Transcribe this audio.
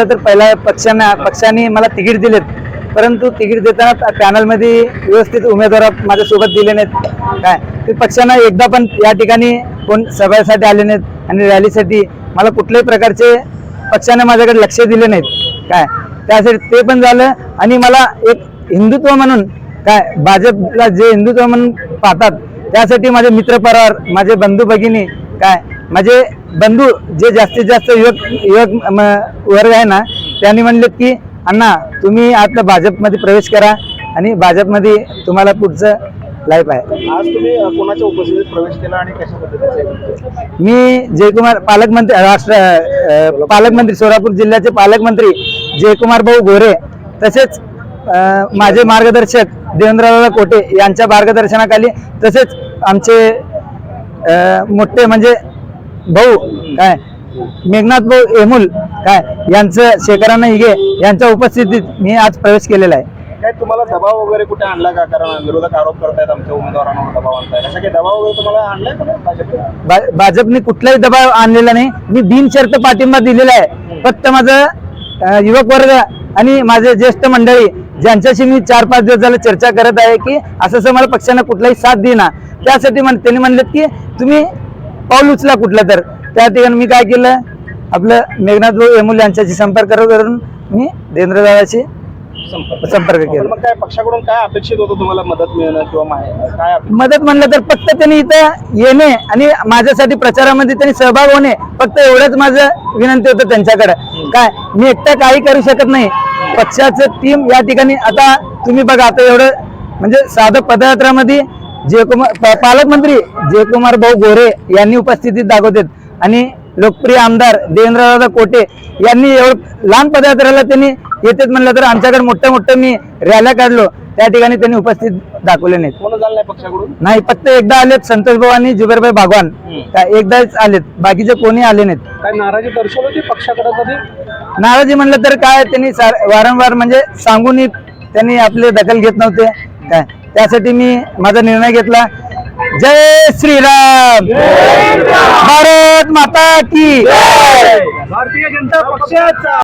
तर पहिला पक्षांना पक्षाने मला तिकीट दिलेत. परंतु तिकीट देताना पॅनलमध्ये व्यवस्थित उमेदवार माझ्यासोबत दिले नाहीत. काय? ते पक्षांना एकदा पण या ठिकाणी कोण सभेसाठी आले नाहीत आणि रॅलीसाठी मला कुठल्याही प्रकारचे पक्षाने माझ्याकडे लक्ष दिले नाहीत. काय? त्यासाठी ते पण झालं आणि मला एक हिंदुत्व म्हणून काय? भाजपला जे हिंदुत्व म्हणून पाहतात त्यासाठी माझे मित्रपरिवार माझे बंधू भगिनी काय? माझे बंधू जे जास्तीत जास्त युवक युवक वर्ग आहे ना त्यांनी म्हणले की अण्णा तुम्ही आता भाजपमध्ये प्रवेश करा आणि भाजपमध्ये तुम्हाला पुढचं लाईफ आहे. आज तुम्ही कोणाच्या उपस्थितीत प्रवेश केला आणि कशा पद्धतीचे? मी जयकुमार पालकमंत्री राष्ट्र पालकमंत्री सोलापूर जिल्ह्याचे पालकमंत्री जयकुमार भाऊ गोरे तसेच माझे मार्गदर्शक देवेंद्रदादा कोटे यांच्या मार्गदर्शनाखाली तसेच आमचे मोठे म्हणजे भाऊ काय? मेघनाथ भाऊ एमुल काय? यांचं शेखरांना हिगे यांच्या उपस्थितीत मी आज प्रवेश केलेला आहे. काय तुम्हाला दबाव वगैरे कुठे आणला का? कारण विरोधक आरोप करतायत आमच्या उमेदवारांवर दबाव आणताय. काही दबाव वगैरे तुम्हाला आणलाय का भाजपने? भा- भाजपने कुठलाही दबाव आणलेला नाही. मी बिनशर्त पाठिंबा दिलेला आहे. फक्त माझं अं, युवक वर्ग आणि माझे ज्येष्ठ मंडळी ज्यांच्याशी मी चार पाच दिवस झालं चर्चा करत आहे की असं असं मला पक्षानं कुठलाही साथ देईना. त्यासाठी म्हण त्यांनी म्हणलेत की तुम्ही पाऊल उचला कुठलं तर. त्या ठिकाणी मी काय केलं आपलं मेघनाथ भाऊ एमुल यांच्याशी संपर्क करून मी देवेंद्रदादाशी संपर्क केला. मग काय पक्षाकडून काय अपेक्षित होतं तुम्हाला मदत मिळणं किंवा काय? मदत म्हणलं तर फक्त त्यांनी इथं येणे आणि माझ्यासाठी प्रचारामध्ये त्यांनी सहभाग होणे फक्त एवढंच माझं विनंती होतं त्यांच्याकडे. काय मी एकटा काही करू शकत नाही. पक्षाचं टीम या ठिकाणी आता तुम्ही बघा आता एवढं म्हणजे साधं पदयात्रामध्ये जयकुमार पालकमंत्री जयकुमार भाऊ गोरे यांनी उपस्थितीत दाखवतात. आणि लोकप्रिय आमदार देवेंद्रदादा कोटे यांनी एवढं लहान पदयात्रेला त्यांनी येतात म्हणलं तर आमच्याकडे मोठं मोठं मी रॅल्या काढलो. त्या ठिकाणी त्यांनी उपस्थित दाखवले नाहीत. नाही पक्षाकडून? नाही फक्त एकदा आलेत संतोष भाऊ आणि जुबेरभाई भागवान. एकदाच आलेत. बाकीचे कोणी आले नाहीत. काय नाराजी दर्शवली पक्षाकडे नाराजी म्हणलं तर काय त्यांनी वारंवार म्हणजे सांगून त्यांनी आपले दखल घेत नव्हते. काय? त्यासाठी मी माझा निर्णय घेतला. जय श्रीराम. भारत माता की भारतीय जनता पक्षाचा.